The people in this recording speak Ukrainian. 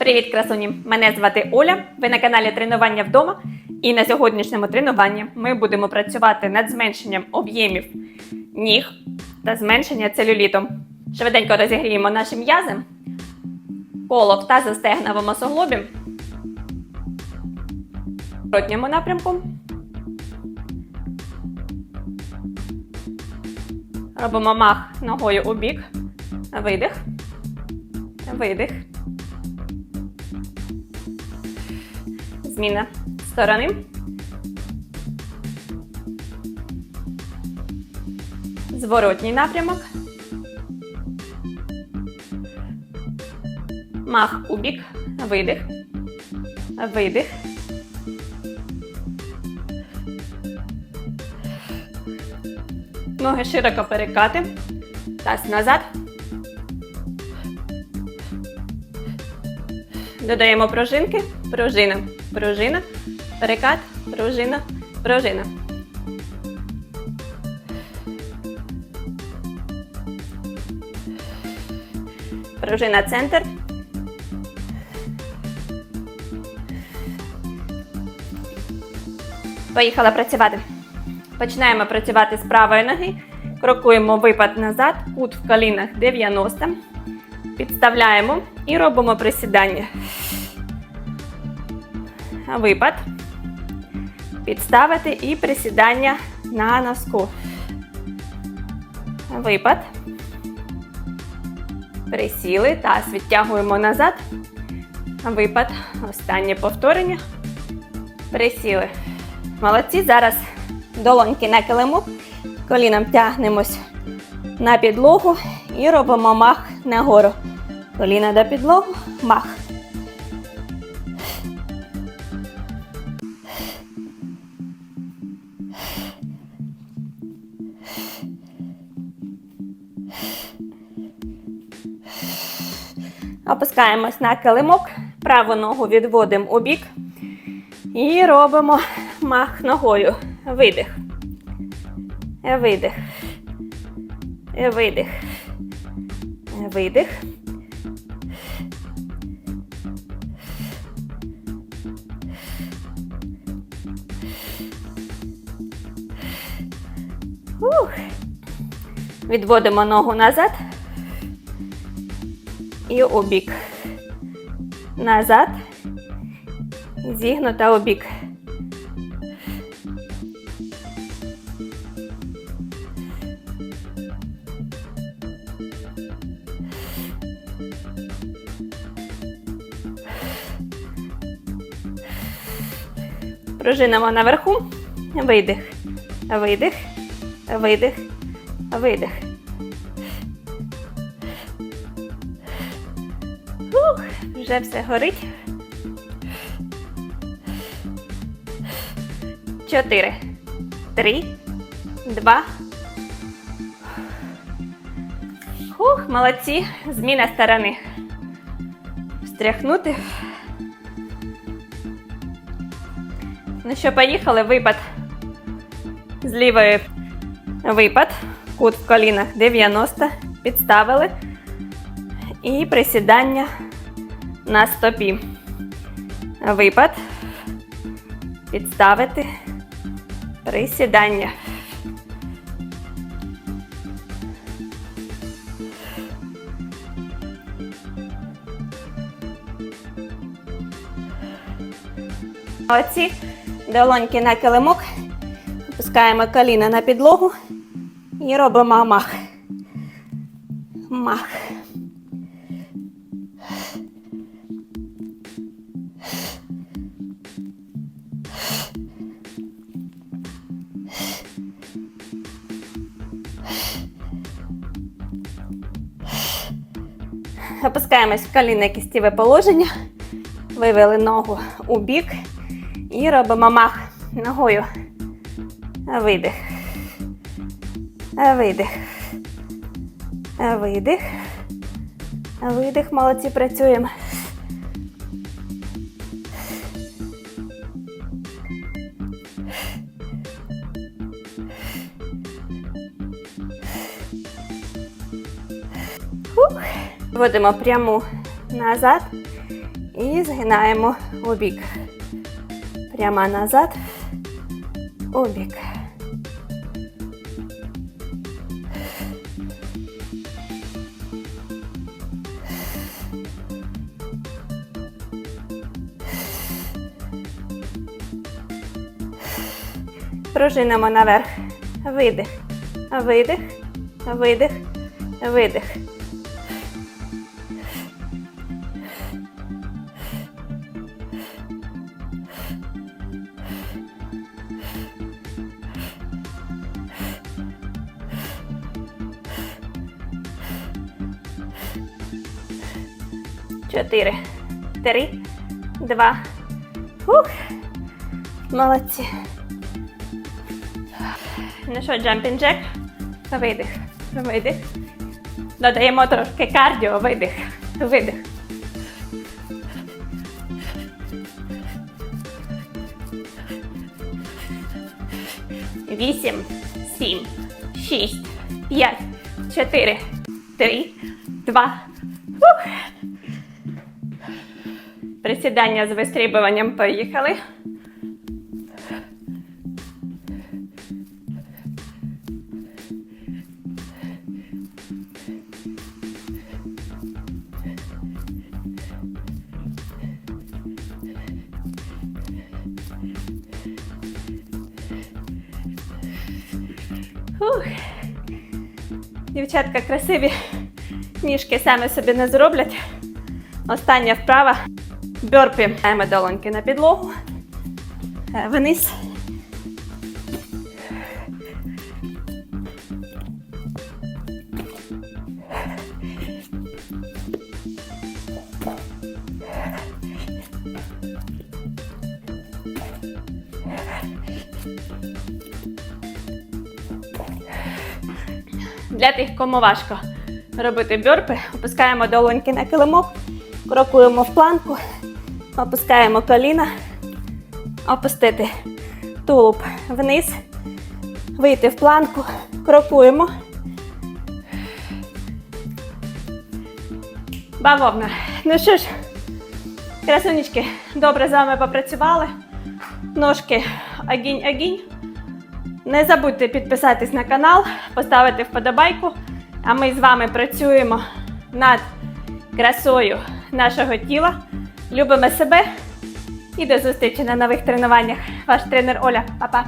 Привіт, красуні! Мене звати Оля. Ви на каналі Тренування вдома. І на сьогоднішньому тренуванні ми будемо працювати над зменшенням об'ємів ніг та зменшення целюліту. Швиденько розігріємо наші м'язи. Коло в тазостегновому суглобі. В напрямку. Робимо мах ногою у бік. Видих. Видих. Зміна сторони. Зворотній напрямок. Мах у бік. Видих. Видих. Ноги широко перекати. Таз назад. Додаємо пружинки. Пружина. Пружина. Перекат. Пружина. Пружина. Пружина центр. Поїхала працювати. Починаємо працювати з правої ноги. Крокуємо випад назад, кут в колінах 90. Підставляємо і робимо присідання. Випад. Підставити і присідання на носку. Випад. Присіли. Таз відтягуємо назад. Випад. Останнє повторення. Присіли. Молодці. Зараз долоньки на килимок. Коліном тягнемось на підлогу і робимо мах нагору. Коліна до підлогу, мах. Опускаємось на килимок, праву ногу відводимо у бік і робимо мах ногою. Видих. Видих. Видих. Видих. Ух. Відводимо ногу назад і у бік. Назад. Зігнута у бік. Пружинимо наверху. Видих. Видих. Видих. Видих. Ух, вже все горить. Чотири. Три. Два. Ух, молодці. Зміна сторони. Встряхнути. Ну що, поїхали, випад з лівої випад, кут в колінах 90, підставили. І присідання на стопі. Випад, підставити, присідання. Оці долоньки на килимок. Опускаємо коліна на підлогу і робимо мах. Мах. Опускаємось в колінне кістєве положення. Вивели ногу у бік і робимо мах ногою. Видих. Видих. Видих. Видих. Молодці працюємо. Вводимо пряму назад І згинаємо у бік. Прямо назад. У бік. Пружинимо наверх. Видих. Видих. Видих. Видих. Чотири. Три. Два. Ух. Молодці. Ну що, jumping jack? Видих. Видих. Додаємо трошки кардіо, видих. Видих. Вісім, сім, шість, п'ять, чотири, три, два. Присідання з вистрібуванням поїхали. Ух. Дівчатка красиві. Ніжки самі собі не зроблять. Остання вправа. Бьорпі. Маємо долоньки на підлогу. Е, Вниз. Для тих, кому важко робити бьорпи, опускаємо долоньки на килимок, крокуємо в планку, опускаємо коліна, опустити тулуб вниз, вийти в планку, крокуємо. Бавовна. Ну що ж, красунечки, добре з вами попрацювали. Ножки агінь-агінь. Не забудьте підписатись на канал, поставити вподобайку. А ми з вами працюємо над красою нашого тіла. Любимо себе і до зустрічі на нових тренуваннях. Ваш тренер Оля. Па-па!